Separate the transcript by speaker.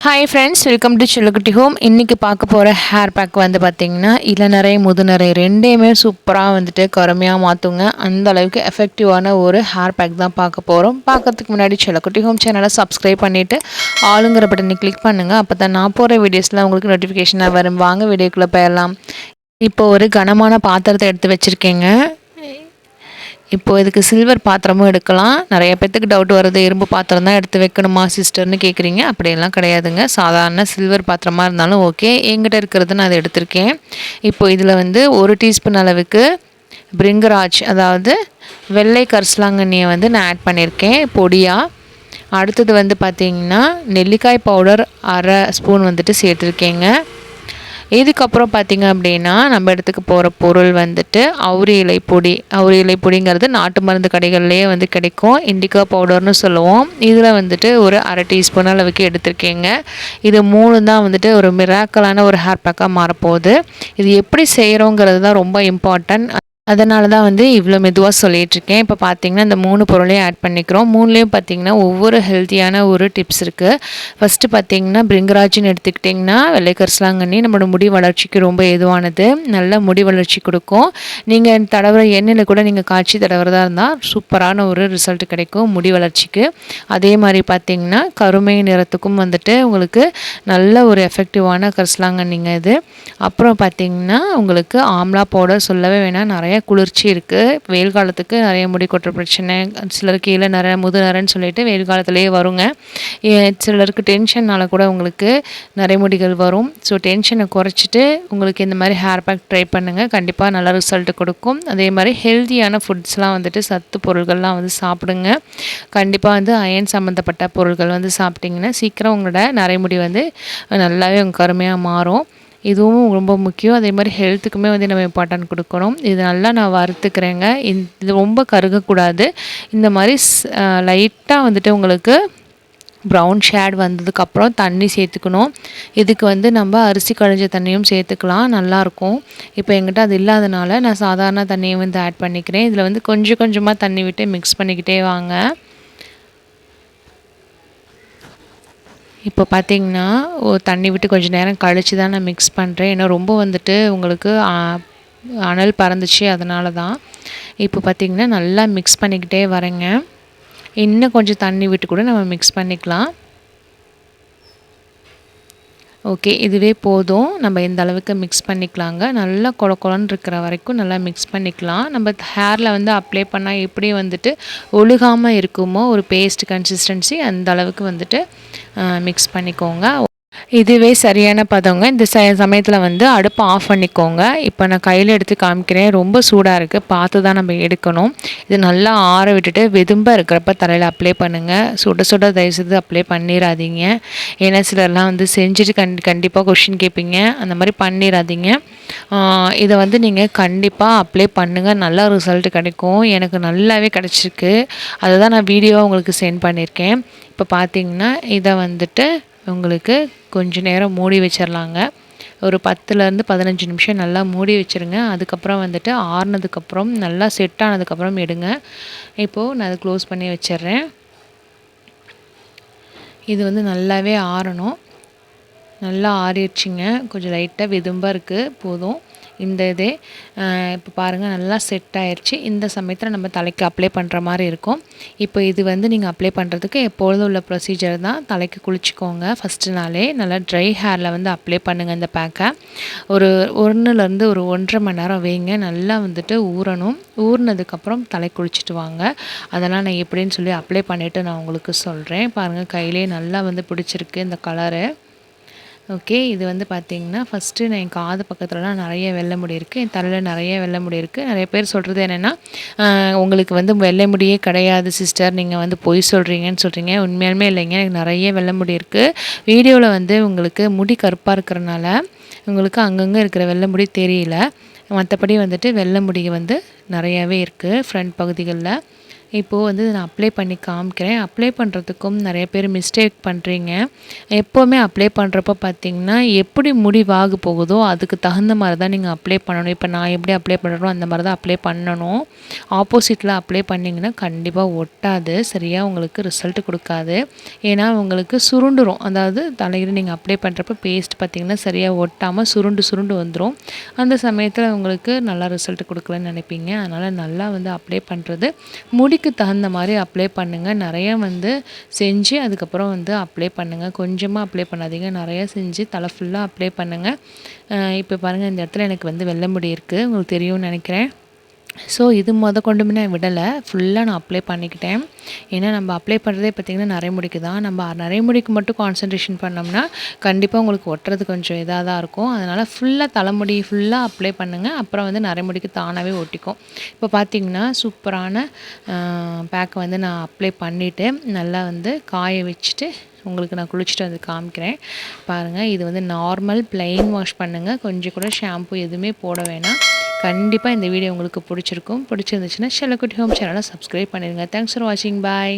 Speaker 1: Hi friends welcome to Chillukutti home இன்றைக்கி பார்க்க போகிற ஹேர் பேக் வந்து பார்த்திங்கன்னா இளநரை முதுநரை ரெண்டையுமே சூப்பராக வந்துட்டு கருமையாக மாற்றுங்க அந்த அளவுக்கு எஃபெக்டிவான ஒரு ஹேர் பேக் தான் பார்க்க போகிறோம் பார்க்கறதுக்கு முன்னாடி சில்லக்குட்டி ஹோம் சேனலை சப்ஸ்கிரைப் பண்ணிவிட்டு ஆளுங்கிற பட்டனை கிளிக் பண்ணுங்கள் அப்போ தான் நான் போகிற வீடியோஸில் உங்களுக்கு நோட்டிஃபிகேஷனாக வரும். வாங்க வீடியோக்குள்ளே போயிடலாம். இப்போ ஒரு கனமான பாத்திரத்தை எடுத்து வச்சுருக்கேங்க. இப்போது இதுக்கு சில்வர் பாத்திரமும் எடுக்கலாம். நிறைய பேர்த்துக்கு டவுட் வருது இரும்பு பாத்திரம் தான் எடுத்து வைக்கணுமா சிஸ்டர்னு கேட்குறீங்க அப்படியெல்லாம் கிடையாதுங்க. சாதாரண சில்வர் பாத்திரமாக இருந்தாலும் ஓகே எங்கிட்ட இருக்கிறது நான் அதை எடுத்திருக்கேன். இப்போ இதில் வந்து ஒரு டீஸ்பூன் அளவுக்கு பிரிங்கராஜ் அதாவது வெள்ளை கரிசலாங்கண்ணியை வந்து நான் ஆட் பண்ணியிருக்கேன். பொடியாக அடுத்தது வந்து பார்த்திங்கன்னா நெல்லிக்காய் பவுடர் அரை ஸ்பூன் வந்துட்டு சேர்த்துருக்கேங்க. இதுக்கப்புறம் பார்த்திங்க அப்படின்னா நம்ம இடத்துக்கு போகிற பொருள் வந்துட்டு அவுரி இலை பொடி அவுரி இலை பொடிங்கிறது நாட்டு மருந்து கடைகள்லேயே வந்து கிடைக்கும். இண்டிகா பவுடர்னு சொல்லுவோம். இதில் வந்துட்டு ஒரு அரை டீஸ்பூன் அளவுக்கு எடுத்திருக்கேங்க. இது மூணு தான் வந்துட்டு ஒரு மிராக்கலான ஒரு ஹேர் பேக்காக மாறப்போகுது. இது எப்படி செய்கிறோங்கிறது தான் ரொம்ப இம்பார்ட்டன்ட் அதனால தான் வந்து இவ்வளோ மெதுவாக சொல்லிகிட்ருக்கேன் இப்போ பார்த்தீங்கன்னா இந்த மூணு பொருளையும் ஆட் பண்ணிக்கிறோம். மூணுலேயும் பார்த்தீங்கன்னா ஒவ்வொரு ஹெல்த்தியான ஒரு டிப்ஸ் இருக்குது ஃபஸ்ட்டு பார்த்தீங்கன்னா பிரிங்கராஜின்னு எடுத்துக்கிட்டிங்கன்னா வெள்ளைக்கரிசலாங்கண்ணி நம்மளோட முடி வளர்ச்சிக்கு ரொம்ப எதுவானது நல்ல முடி வளர்ச்சி கொடுக்கும். நீங்கள் தடவுற எண்ணெயில் கூட நீங்கள் காய்ச்சி தடவுறதா இருந்தால் சூப்பரான ஒரு ரிசல்ட் கிடைக்கும் முடி வளர்ச்சிக்கு. அதே மாதிரி பார்த்தீங்கன்னா கருமை நிறத்துக்கும் வந்துட்டு உங்களுக்கு நல்ல ஒரு எஃபெக்டிவான கரிசலாங்கண்ணிங்க இது. அப்புறம் பார்த்தீங்கன்னா உங்களுக்கு ஆம்லா பவுடர் சொல்லவே வேணாம். நிறைய நிறைய குளிர்ச்சி இருக்குது வெயில் காலத்துக்கு நிறைய முடி கொட்டுற பிரச்சனை. சிலருக்கு கீழே நிறைய முதுநரன்னு சொல்லிட்டு வெயில் காலத்துலேயே வருங்க. சிலருக்கு டென்ஷன்னால் கூட உங்களுக்கு நிறைய முடிகள் வரும். ஸோ டென்ஷனை குறைச்சிட்டு உங்களுக்கு இந்த மாதிரி ஹேர் பேக் ட்ரை பண்ணுங்கள் கண்டிப்பாக நல்ல ரிசல்ட் கொடுக்கும். அதே மாதிரி ஹெல்த்தியான ஃபுட்ஸ்லாம் வந்துட்டு சத்து பொருள்கள்லாம் வந்து சாப்பிடுங்க. கண்டிப்பாக வந்து அயன் சம்மந்தப்பட்ட பொருள்கள் வந்து சாப்பிட்டிங்கன்னா சீக்கிரம் உங்களோட நரைமுடி வந்து நல்லாவே உங்கள் கருமையாக மாறும். இதுவும் ரொம்ப முக்கியம். அதே மாதிரி ஹெல்த்துக்குமே வந்து நம்ம இம்பார்ட்டன்ட் கொடுக்கணும். இது நல்லா நான் வறுத்துக்கிறேங்க. இது ரொம்ப கருகக்கூடாது. இந்த மாதிரி லைட்டாக வந்துட்டு உங்களுக்கு ப்ரௌன் ஷேட் வந்ததுக்கப்புறம் தண்ணி சேர்த்துக்கணும். இதுக்கு வந்து நம்ம அரிசி கழிஞ்ச தண்ணியும் சேர்த்துக்கலாம். நல்லாயிருக்கும் இப்போ எங்கிட்ட அது இல்லாதனால நான் சாதாரண தண்ணியை வந்து ஆட் பண்ணிக்கிறேன். இதில் வந்து கொஞ்சம் கொஞ்சமாக தண்ணி விட்டு மிக்ஸ் பண்ணிக்கிட்டே வாங்க. இப்போ பார்த்தீங்கன்னா தண்ணி விட்டு கொஞ்சம் நேரம் கழித்து தான் நான் மிக்ஸ் பண்ணுறேன் ஏன்னா ரொம்ப வந்துட்டு உங்களுக்கு அனல் பறந்துச்சு அதனால தான். இப்போ பார்த்திங்கன்னா நல்லா மிக்ஸ் பண்ணிக்கிட்டே வரேங்க. இன்னும் கொஞ்சம் தண்ணி விட்டு கூட நம்ம மிக்ஸ் பண்ணிக்கலாம். ஓகே இதுவே போதும். நம்ம இந்த அளவுக்கு மிக்ஸ் பண்ணிக்கலாங்க. நல்லா கொல கொலன்னு இருக்கிற வரைக்கும் நல்லா மிக்ஸ் பண்ணிக்கலாம். நம்ம ஹேரில் வந்து அப்ளை பண்ணால் எப்படி வந்துட்டு ஒழுகாமல் இருக்குமோ ஒரு பேஸ்ட் கன்சிஸ்டன்சி அந்த அளவுக்கு வந்துட்டு மிக்ஸ் பண்ணிக்கோங்க. இதுவே சரியான பதங்க. இந்த ச சமயத்தில் வந்து அடுப்பை ஆஃப் பண்ணிக்கோங்க. இப்போ நான் கையில் எடுத்து காமிக்கிறேன். ரொம்ப சூடாக இருக்குது பார்த்து தான் நம்ம எடுக்கணும். இது நல்லா ஆற விட்டுட்டு வெதும்ப இருக்கிறப்ப தலையில் அப்ளை பண்ணுங்கள் சுட சுட தயவுசெய்து அப்ளை பண்ணிடாதீங்க ஏன்னா சிலர்லாம் வந்து செஞ்சுட்டு கண் கண்டிப்பாக கொஷின் கேட்பீங்க அந்த மாதிரி பண்ணிடாதீங்க இதை வந்து நீங்கள் கண்டிப்பாக அப்ளை பண்ணுங்கள் நல்ல ரிசல்ட் கிடைக்கும். எனக்கு நல்லாவே கிடச்சிருக்கு. அதை தான் நான் வீடியோவாக உங்களுக்கு சென்ட் பண்ணியிருக்கேன் இப்போ பார்த்தீங்கன்னா இதை வந்துட்டு உங்களுக்கு கொஞ்ச நேரம் மூடி வச்சிடலாங்க ஒரு பத்துலேருந்து பதினஞ்சு நிமிஷம் நல்லா மூடி வச்சுருங்க. அதுக்கப்புறம் வந்துட்டு ஆறுனதுக்கப்புறம் நல்லா செட் ஆனதுக்கப்புறம் எடுங்க. இப்போது நான் அதை க்ளோஸ் பண்ணி வச்சிட்றேன் இது வந்து நல்லாவே ஆறணும். நல்லா ஆறிடுச்சிங்க. கொஞ்சம் லைட்டாக விதும்பாக இருக்குது போதும். இந்த இதே இப்போ பாருங்கள் நல்லா செட் ஆயிடுச்சு இந்த சமயத்தில் நம்ம தலைக்கு அப்ளை பண்ணுற மாதிரி இருக்கும். இப்போ இது வந்து நீங்கள் அப்ளை பண்ணுறதுக்கு எப்பொழுதும் உள்ள ப்ரொசீஜர் தான். தலைக்கு குளிச்சிக்கோங்க. ஃபஸ்ட்டு நாளே நல்லா ட்ரை ஹேரில் வந்து அப்ளை பண்ணுங்கள் இந்த பேக்கை ஒரு ஒன்றுலேருந்து ஒரு ஒன்றரை மணி நேரம் வைங்க. நல்லா வந்துட்டு ஊறணும். ஊறினதுக்கப்புறம் தலை குளிச்சுட்டு வாங்க. அதெல்லாம் நான் எப்படின்னு சொல்லி அப்ளை பண்ணிவிட்டு நான் உங்களுக்கு சொல்கிறேன் பாருங்கள் கையிலே நல்லா வந்து பிடிச்சிருக்கு இந்த கலரு ஓகே இது வந்து பார்த்திங்கன்னா ஃபஸ்ட்டு நான் என் காது பக்கத்துலலாம் நிறைய வெள்ளை முடி இருக்குது என் தலையில் நிறைய வெள்ளை முடி இருக்குது நிறைய பேர் சொல்கிறது என்னென்னா உங்களுக்கு வந்து வெள்ளை முடியே கிடையாது சிஸ்டர் நீங்கள் வந்து பொய் சொல்கிறீங்கன்னு சொல்கிறீங்க உண்மையாலுமே இல்லைங்க. எனக்கு நிறைய வெள்ளை முடி இருக்குது வீடியோவில் வந்து உங்களுக்கு முடி கருப்பாக இருக்கிறனால உங்களுக்கு அங்கங்கே இருக்கிற வெள்ளை முடி தெரியல. மற்றபடி வந்துட்டு வெள்ளை முடி வந்து நிறையாவே இருக்குது ஃப்ரண்ட் பகுதிகளில். இப்போது வந்து நான் அப்ளை பண்ணி காமிக்கிறேன். அப்ளை பண்ணுறதுக்கும் நிறைய பேர் மிஸ்டேக் பண்ணுறீங்க எப்போவுமே அப்ளை பண்ணுறப்ப பார்த்தீங்கன்னா எப்படி முடிவாக போகுதோ அதுக்கு தகுந்த மாதிரி தான் நீங்கள் அப்ளை பண்ணணும். இப்போ நான் எப்படி அப்ளை பண்ணுறோம் அந்த மாதிரி தான் அப்ளை பண்ணணும். ஆப்போசிட்டில் அப்ளை பண்ணிங்கன்னா கண்டிப்பாக ஒட்டாது. சரியாக உங்களுக்கு ரிசல்ட் கொடுக்காது. ஏன்னா உங்களுக்கு சுருண்டுரும். அதாவது தலையில் நீங்கள் அப்ளை பண்ணுறப்ப பேஸ்ட் பார்த்திங்கன்னா சரியாக ஒட்டாமல் சுருண்டு சுருண்டு வந்துடும் அந்த சமயத்தில் உங்களுக்கு நல்லா ரிசல்ட் கொடுக்கலன்னு நினைப்பீங்க. அதனால் நல்லா வந்து அப்ளை பண்ணுறது முடிக்க தகுந்த மாதிரி அப்ளை பண்ணுங்கள் நிறையா வந்து செஞ்சு அதுக்கப்புறம் வந்து அப்ளை பண்ணுங்கள் கொஞ்சமாக அப்ளை பண்ணாதீங்க. நிறையா செஞ்சு தலை ஃபுல்லாக அப்ளை பண்ணுங்கள் இப்போ பாருங்கள் இந்த இடத்துல எனக்கு வந்து வெள்ளை முடி இருக்குது உங்களுக்கு தெரியும்னு நினைக்கிறேன். ஸோ இது மொதல் கொண்டுமே நான் விடலை. ஃபுல்லாக நான் அப்ளை பண்ணிக்கிட்டேன். ஏன்னா நம்ம அப்ளை பண்ணுறதே பார்த்திங்கன்னா நரைமுடிக்கு தான். நம்ம நரைமுடிக்கு மட்டும் கான்சன்ட்ரேஷன் பண்ணோம்னா கண்டிப்பாக உங்களுக்கு ஒட்டுறது கொஞ்சம் இதாக தான் இருக்கும். அதனால் ஃபுல்லாக தலைமுடி ஃபுல்லாக அப்ளை பண்ணுங்கள் அப்புறம் வந்து நரைமுடிக்கு தானாகவே ஒட்டிக்கும். இப்போ பார்த்திங்கன்னா சூப்பரான பேக்கை வந்து நான் அப்ளை பண்ணிவிட்டு நல்லா வந்து காய வச்சுட்டு உங்களுக்கு நான் குளிச்சுட்டு வந்து காமிக்கிறேன். பாருங்கள் இது வந்து நார்மல் ப்ளைன் வாஷ் பண்ணுங்கள் கொஞ்சம் கூட ஷாம்பு எதுவுமே போட வேணாம். கண்டிப்பாக இந்த வீடியோ உங்களுக்கு பிடிச்சிருக்கும். பிடிச்சிருந்துச்சுன்னா செல்லக்குட்டி ஹோம் சேனலை சப்ஸ்கிரைப் பண்ணிடுங்க தேங்க்ஸ் ஃபார் வாட்சிங் பாய்